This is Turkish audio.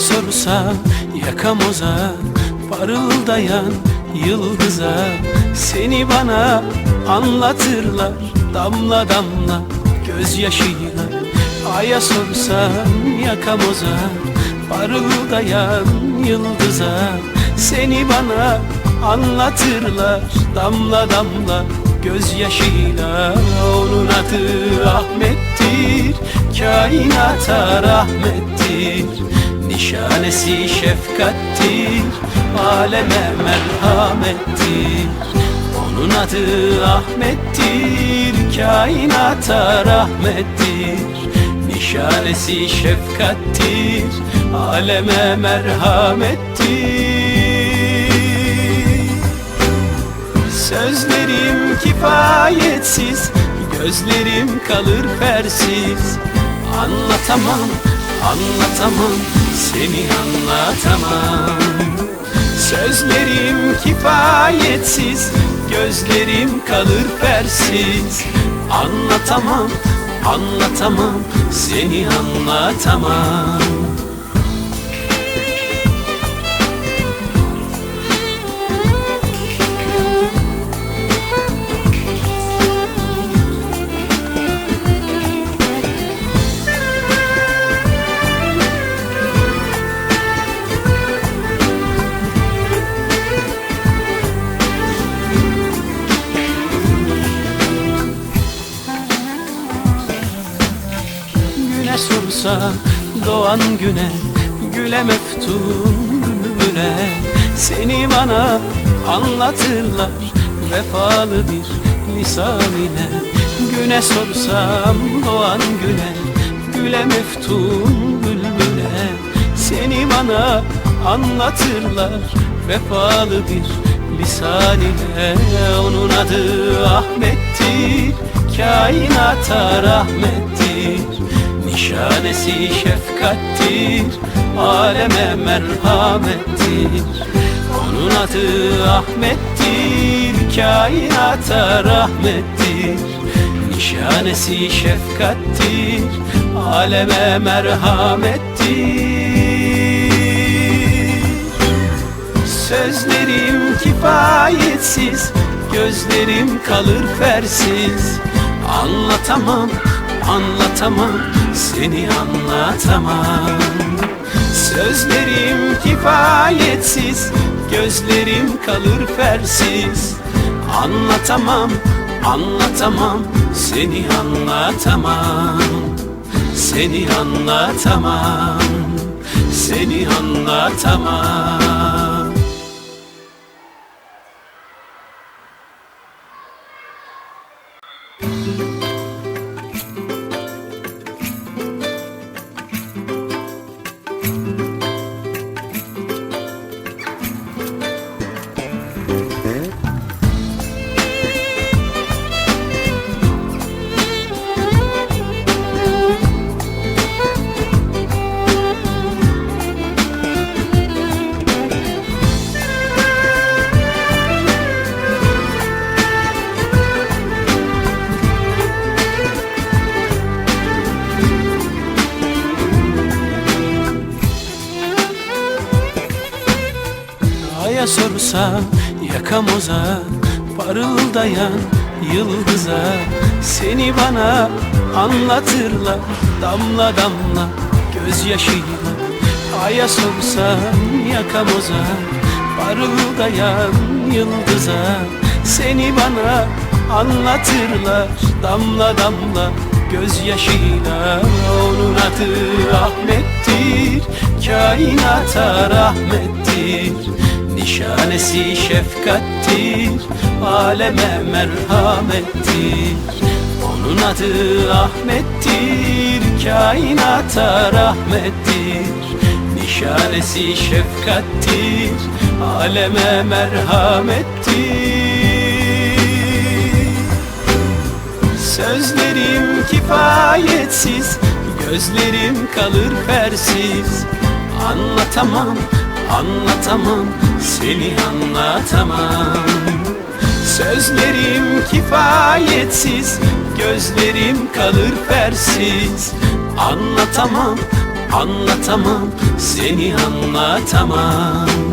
sorsa yakamoza Parıldayan yıldıza. Seni bana anlatırlar Damla damla gözyaşıyla. Aya sorsam yakamoza Parıldayan yıldıza. Seni bana anlatırlar Damla damla gözyaşıyla. Onun adı Ahmet'tir Kainata rahmettir Nişanesi şefkattir Aleme merhamettir. Onun adı Ahmettir Kainata rahmettir. Nişanesi şefkattir Aleme merhamettir. Sözlerim kifayetsiz Gözlerim kalır fersiz. Anlatamam, anlatamam Seni anlatamam. Sözlerim kifayetsiz Gözlerim kalır fersiz Anlatamam, anlatamam Seni anlatamam Sorsa doğan güne Güle meftun Seni bana anlatırlar Vefalı bir lisan ile. Güne sorsam doğan güne Güle meftun bülbüle. Seni bana anlatırlar Vefalı bir lisan ile. Onun adı Ahmet'tir Kainata rahmettir Nişanesi şefkattir Aleme merhamettir. Onun adı Ahmettir Kainata rahmettir. Nişanesi şefkattir Aleme merhamettir. Sözlerim kifayetsiz Gözlerim kalır fersiz. Anlatamam, anlatamam Seni anlatamam. Sözlerim kifayetsiz Gözlerim kalır fersiz Anlatamam, anlatamam Seni anlatamam. Seni anlatamam Seni anlatamam Aya sorsa yakamoza Parıldayan yıldıza Seni bana anlatırlar Damla damla gözyaşıyla. Aya sorsam yakamoza Parıldayan yıldıza Seni bana anlatırlar Damla damla gözyaşıyla. Onun adı Ahmet'tir Kainata rahmettir Nişanesi şefkattir Aleme merhamettir. Onun adı Ahmettir Kainata rahmettir. Nişanesi şefkattir Aleme merhamettir. Sözlerim kifayetsiz Gözlerim kalır fersiz Anlatamam, anlatamam Seni anlatamam. Sözlerim kifayetsiz Gözlerim kalır fersiz Anlatamam, Anlatamam seni anlatamam